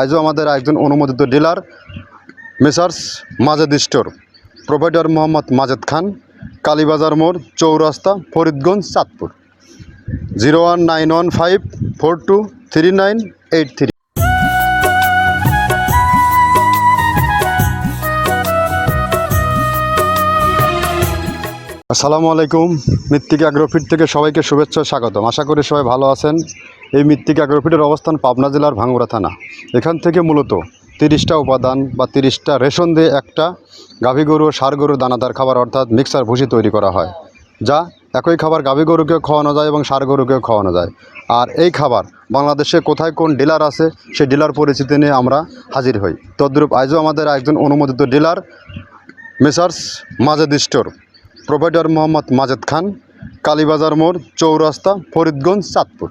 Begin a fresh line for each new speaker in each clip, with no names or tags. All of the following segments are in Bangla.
আজও আমাদের একজন অনুমোদিত dealer, messrs Majed store. Provider Mohammad Majed Khan, Kalibazar মোড়, চৌরাস্তা, Faridganj, Chandpur. Zero one nine one five four two three nine eight three. আসসালামু আলাইকুম। মৃত্তিকা অ্যাগ্রোফিট থেকে সবাইকে শুভেচ্ছা, স্বাগতম। আশা করি সবাই ভালো আছেন। এই মৃত্তিকা অ্যাগ্রোফিটের অবস্থান পাবনা জেলার ভাঙ্গুড়া থানা। এখান থেকে মূলত তিরিশটা উপাদান বা তিরিশটা রেশন দিয়ে একটা গাভী গরু ষাঁড় গরুর দানাদার খাবার অর্থাৎ মিক্সার ভুসি তৈরি করা হয়, যা একই খাবার গাভী গরুকেও খাওয়ানো যায় এবং সার গরুকেও খাওয়ানো যায়। আর এই খাবার বাংলাদেশে কোথায় কোন ডিলার আছে, সেই ডিলার পরিচিতি নিয়ে আমরা হাজির হই। তদ্রূপ আজও আমাদের একজন অনুমোদিত dealer, messrs Majed store. Provider Mohammad Majed Khan, Kalibazar মোড়, চৌরাস্তা, Faridganj, Chandpur.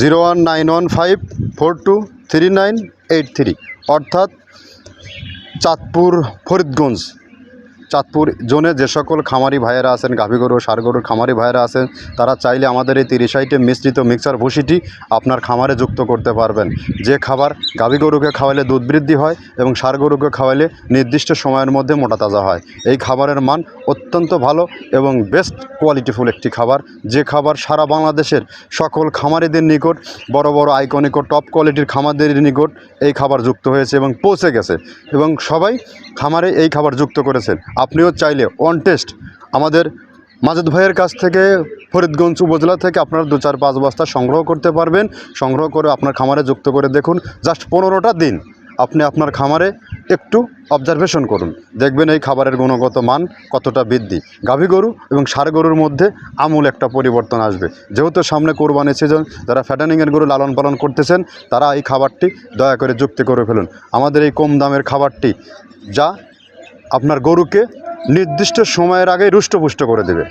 Zero one nine one five four two three nine eight three, অর্থাৎ চাঁদপুর, ফরিদগঞ্জ। চাঁদপুর জোনে যে সকল খামারি ভাইয়েরা আছেন গাভী গরু ষাড় গরুর খামারি ভাইয়েরা আছেন, তারা চাইলে আমাদের এই তিরিশ আইটেম মিশ্রিত মিক্সার ভুসিটি আপনার খামারে যুক্ত করতে পারবেন। যে খাবার গাভী গরুকে খাওয়ালে দুধ বৃদ্ধি হয় এবং ষাড় গরুকে খাওয়ালে নির্দিষ্ট সময়ের মধ্যে মোটা তাজা হয়। এই খাবারের মান অত্যন্ত ভালো এবং বেস্ট কোয়ালিটিফুল একটি খাবার। যে খাবার সারা বাংলাদেশের সকল খামারিদের নিকট, বড় বড় আইকনিক ও টপ কোয়ালিটির খামারদের নিকট এই খাবার যুক্ত হয়েছে এবং পৌঁছে গেছে। এবং সবাই খামারে এই খাবার যুক্ত করেছেন। আপনিও চাইলে অন টেস্ট আমাদের মাজেদ ভাইয়ের কাছ থেকে ফরিদগঞ্জ উপজেলা থেকে আপনারা দু চার পাঁচ বস্তা সংগ্রহ করতে পারবেন। সংগ্রহ করে আপনার খামারে যুক্ত করে দেখুন। জাস্ট পনেরোটা দিন আপনি আপনার খামারে একটু অবজারভেশন করুন। দেখবেন এই খাবারের গুণগত মান কতটা বৃদ্ধি। গাভী গরু এবং সার গরুর মধ্যে আমূল একটা পরিবর্তন আসবে। যেহেতু সামনে কোরবানি সিজন যারা ফ্যাটানিংয়ের গরু লালন পালন করতেছেন, তারা এই খাবারটি দয়া করে যুক্তি করে ফেলুন। আমাদের এই কম দামের খাবারটি যা আপনার গরুকে নির্দিষ্ট সময়ের আগে রুষ্টপুষ্ট করে দেবে।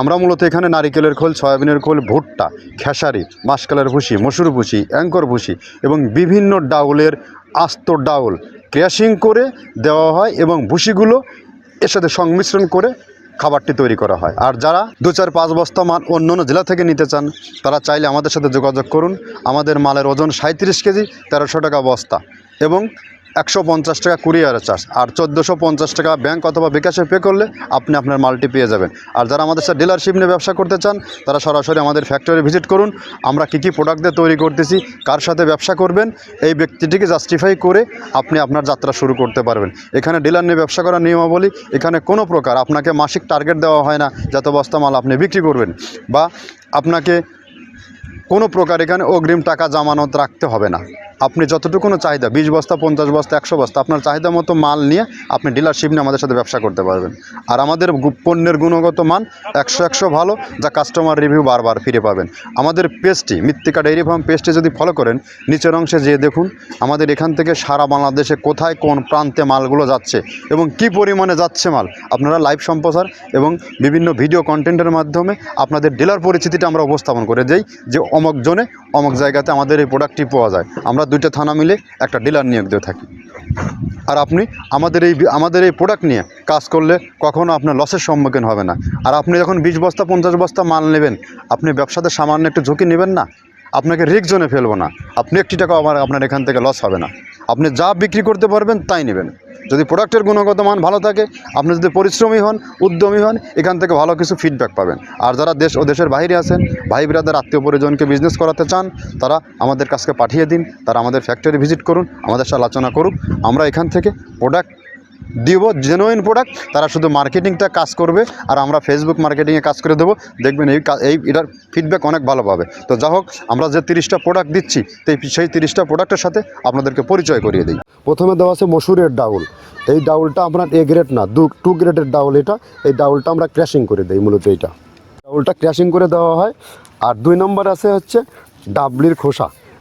আমরা মূলত এখানে নারিকেলের খোল, সয়াবিনের খোল, ভুট্টা, খেসারি, মাসকালের ভুসি, মসুর ভুসি, অ্যাঙ্কর ভুসি এবং বিভিন্ন ডাউলের আস্ত ডাউল ক্র্যাশিং করে দেওয়া হয় এবং ভুসিগুলো এর সাথে সংমিশ্রণ করে খাবারটি তৈরি করা হয়। আর যারা দু চার পাঁচ বস্তা মাল অন্য অন্য জেলা থেকে নিতে চান, তারা চাইলে আমাদের সাথে যোগাযোগ করুন। আমাদের মালের ওজন সাঁত্রিশ কেজি, তেরোশো টাকা বস্তা এবং একশো পঞ্চাশ টাকা কুরিয়ার চার্জ, আর চোদ্দোশো পঞ্চাশ টাকা ব্যাংক অথবা বিকাশে পে করলে আপনি আপনার মালটি পেয়ে যাবেন। আর যারা আমাদের সাথে ডিলারশিপ নিয়ে ব্যবসা করতে চান, তারা সরাসরি আমাদের ফ্যাক্টরি ভিজিট করুন। আমরা কী কী প্রোডাক্ট দিয়ে তৈরি করতেছি, কার সাথে ব্যবসা করবেন, এই ব্যক্তিটিকে জাস্টিফাই করে আপনি আপনার যাত্রা শুরু করতে পারবেন। এখানে ডিলার নিয়ে ব্যবসা করার নিয়মাবলী, এখানে কোনো প্রকার আপনাকে মাসিক টার্গেট দেওয়া হয় না, যত বস্তা মাল আপনি বিক্রি করবেন। বা আপনাকে কোনো প্রকার এখানে অগ্রিম টাকা জামানত রাখতে হবে না। আপনি যতটুকুনো চাহিদা, বিশ বস্তা, পঞ্চাশ বস্তা, একশো বস্তা, আপনার চাহিদা মতো মাল নিয়ে আপনি ডিলারশিপ নিয়ে আমাদের সাথে ব্যবসা করতে পারবেন। আর আমাদের পণ্যের গুণগত মান একশো একশো ভালো, যা কাস্টমার রিভিউ বারবার ফিরে পাবেন। আমাদের পেজটি মৃত্তিকা ডেইরি ফার্ম পেজটি যদি ফলো করেন, নিচের অংশে যেয়ে দেখুন, আমাদের এখান থেকে সারা বাংলাদেশে কোথায় কোন প্রান্তে মালগুলো যাচ্ছে এবং কি পরিমাণে যাচ্ছে মাল, আপনারা লাইভ সম্প্রচার এবং বিভিন্ন ভিডিও কন্টেন্টের মাধ্যমে আপনাদের ডিলার পরিচিতিটা আমরা উপস্থাপন করে যাই যে অমক জনে অমক জায়গাতে আমাদের এই প্রোডাক্টটি পাওয়া যায়। আমরা দুইটা থানা মিলে একটা ডিলার নিয়োগ দিয়ে থাকি। আর আপনি আমাদের এই আমাদের এই প্রোডাক্ট নিয়ে কাজ করলে কখনও আপনার লসের সম্মুখীন হবে না। আর আপনি যখন বিশ বস্তা, পঞ্চাশ বস্তা মাল নেবেন, আপনি ব্যবসাতে সামান্য একটু ঝুঁকি নেবেন না? আপনাকে রিক জোনে ফেলব না। আপনি একটি টাকা আমার আপনার এখান থেকে লস হবে না। আপনি যা বিক্রি করতে পারবেন, তাই নেবেন। যদি প্রোডাক্টের গুণগত মান ভালো থাকে, আপনি যদি পরিশ্রমী হন, উদ্যমী হন, এখান থেকে ভালো কিছু ফিডব্যাক পাবেন। আর যারা দেশ ও দেশের বাইরে আছেন, ভাই ব্রাদার আত্মীয় পরিজনকে বিজনেস করাতে চান, তারা আমাদের কাছকে পাঠিয়ে দিন, তারা আমাদের ফ্যাক্টরি ভিজিট করুন, আমাদের সাথে আলোচনা করুক। আমরা এখান থেকে প্রোডাক্ট দিব জেনুইন প্রোডাক্ট তারা শুধু মার্কেটিংটা কাজ করবে, আর আমরা ফেসবুক মার্কেটিংয়ে কাজ করে দেবো। দেখবেন এই এই এটার ফিডব্যাক অনেক ভালো পাবে। তো যা হোক, আমরা যে তিরিশটা প্রোডাক্ট দিচ্ছি, সেই তিরিশটা প্রোডাক্টের সাথে আপনাদেরকে পরিচয় করিয়ে দিই। প্রথমে দেওয়া আছে মসুরের ডাউল। এই ডাউলটা আপনার এ গ্রেড না, দু টু গ্রেডের ডাউল এটা। এই ডাউলটা আমরা ক্র্যাশিং করে দিই, মূলত এইটা। ডাউলটা ক্র্যাশিং করে দেওয়া হয়। আর দুই নম্বর আছে হচ্ছে ডাবলির খোসা।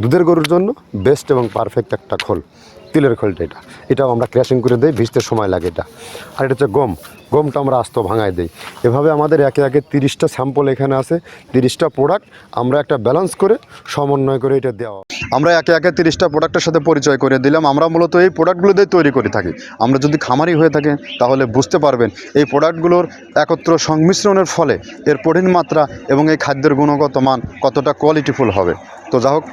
দুধের গরুর জন্য বেস্ট এবং পারফেক্ট একটা খোল, তিলের খোলটা এটা। এটাও আমরা ক্র্যাশিং করে দিই, ভিজতে সময় লাগে এটা। আর এটা হচ্ছে গম। গমটা আমরা আস্ত ভাঙায় দিই। এভাবে আমাদের একে একে তিরিশটা স্যাম্পল এখানে আছে, তিরিশটা প্রোডাক্ট আমরা একটা ব্যালেন্স করে সমন্বয় করে এটা দেওয়া আমরা একে একে তিরিশটা প্রোডাক্টের সাথে পরিচয় করে দিলাম। আমরা মূলত এই প্রোডাক্টগুলো দিয়ে তৈরি করে থাকি। আমরা যদি খামারি হয়ে থাকেন তাহলে বুঝতে পারবেন এই প্রোডাক্টগুলোর একত্র সংমিশ্রণের ফলে এর প্রোটিন মাত্রা এবং এই খাদ্যের গুণগত মান কতটা কোয়ালিটিফুল হবে। তো যা হোক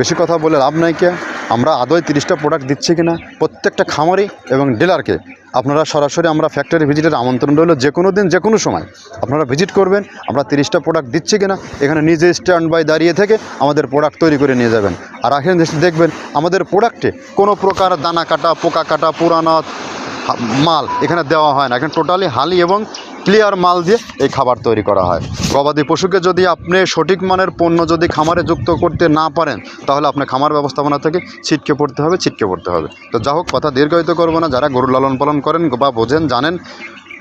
বেশি কথা বলে লাভ নাই কে? আমরা আদৌ তিরিশটা প্রোডাক্ট দিচ্ছি কিনা? প্রত্যেকটা খামারি এবং ডিলারকে আপনারা সরাসরি আমরা ফ্যাক্টরি ভিজিটের আমন্ত্রণ রইল যে কোনো দিন, যে কোনো সময়। আপনারা ভিজিট করবেন, আমরা তিরিশটা প্রোডাক্ট দিচ্ছি কিনা, এখানে নিজে স্ট্যান্ড বাই দাঁড়িয়ে থেকে আমাদের প্রোডাক্ট তৈরি করে নিয়ে যাবেন। আর এখানে দেখবেন, আমাদের প্রোডাক্টে কোনো প্রকার দানা কাটা, পোকা কাটা, পুরানো মাল এখানে দেওয়া হয় না। এখানে টোটালি হালি এবং ক্লিয়ার মাল দিয়ে এই খাবার তৈরি করা হয়। গবাদি পশুকে যদি আপনি সঠিক মানের পণ্য যদি খামারে যুক্ত করতে না পারেন, তাহলে আপনি খামার ব্যবস্থাপনা থেকে ছিটকে পড়তে হবে, ছিটকে পড়তে হবে। তো যা হোক, কথা দীর্ঘায়িত করব না। যারা গরু লালন পালন করেন বা বোঝেন, জানেন,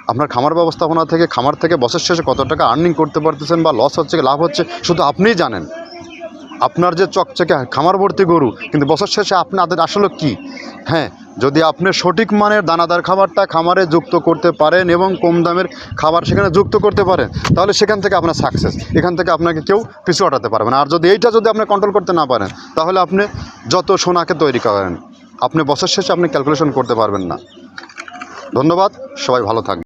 আপনার খামার ব্যবস্থাপনা থেকে, খামার থেকে বছর শেষে কত টাকা আর্নিং করতে পারতেছেন বা লস হচ্ছে, লাভ হচ্ছে, শুধু আপনিই জানেন। আপনার যে চকচকে খামার ভর্তি গরু, কিন্তু বছর শেষে আপনাদের আসলে কি? হ্যাঁ যদি আপনি সঠিক মানের দানাদার খাবারটা খামারে যুক্ত করতে পারেন এবং কম দামের খাবার সেখানে যুক্ত করতে পারেন, তাহলে সেখান থেকে আপনার সাকসেস এখান থেকে আপনাকে কেউ পিছু হটাতে পারবে না। আর যদি এইটা যদি আপনি কন্ট্রোল করতে না পারেন, তাহলে আপনি যত সোনাকে তৈরি করেন, আপনি বছর শেষে আপনি ক্যালকুলেশন করতে পারবেন না। ধন্যবাদ, সবাই ভালো থাকবেন।